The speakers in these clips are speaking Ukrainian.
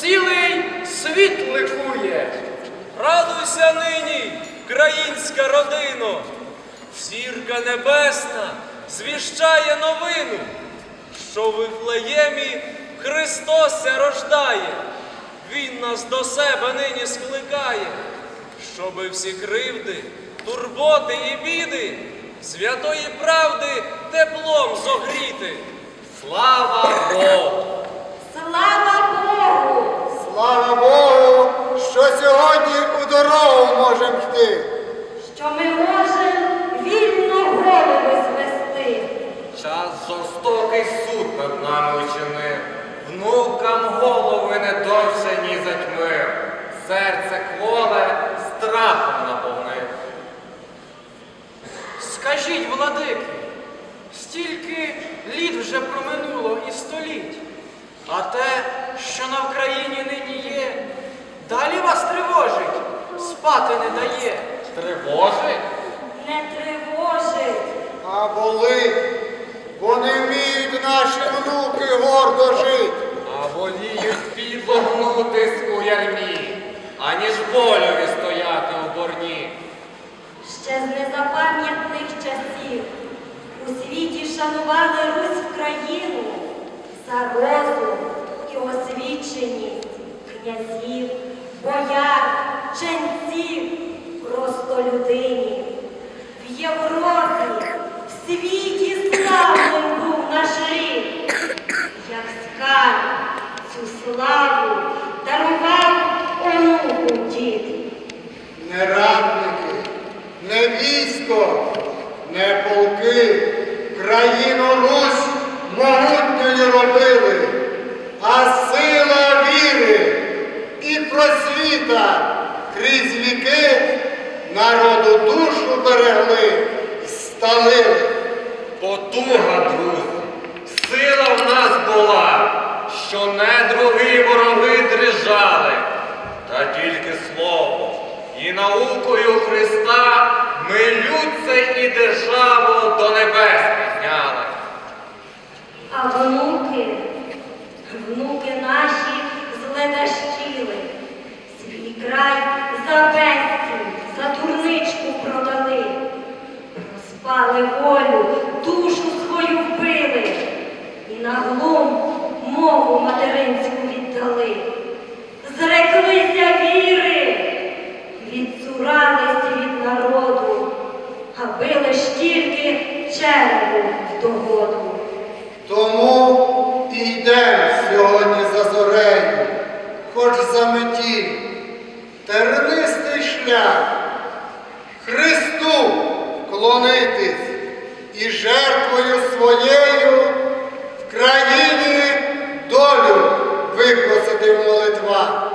цілий світ ликує. Радуйся нині, українська родино! Зірка небесна звіщає новину, що в Вифлеємі Христос ся рождає. Він нас до себе нині скликає, щоби всі кривди, турботи і біди святої правди теплом зогріти. Слава Богу! Слава Богу! Слава Богу, що сьогодні у дорогу можемо йти. Що ми можемо вільно голови звести. Час жорстокий суд над нами учинив, внукам голови не довше, ні затьмив, серце кволе страхом наповнив. Скажіть, владики, стільки літ вже проминуло і століть, а те, що на Вкраїні нині є, далі вас тривожить, спати не дає. Тривожить? Не тривожить. А болить, бо не вміють наші внуки гордо жити. А воліють підлогнутись у ярмі, аніж волю стояти у борні. Ще з незапам'ятних часів у світі шанували Русь в країну за розум і освіченість князів, бояр, ченців, просто людині. В Європі, в світі Не радники, не військо, не полки, країну Русь могутньою робили, а сила віри і просвіта крізь віки народу душу берегли й сталили. Потуга, друзі, сила в нас була, що не другі вороги дрижали, та тільки слово і наукою Христа милються і Христу вклонитись і жертвою своєю в країні долю випросити в молитвах.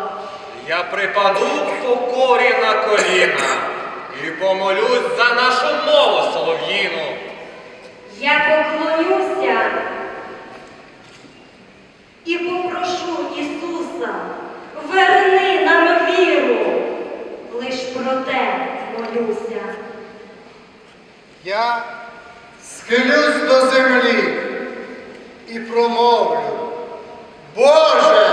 Я припаду в покорі на коліна і помолюсь за нашу мову солов'їну. Я поклонюся і попрошу молюся. Я схилюсь до землі і промовлю, Боже,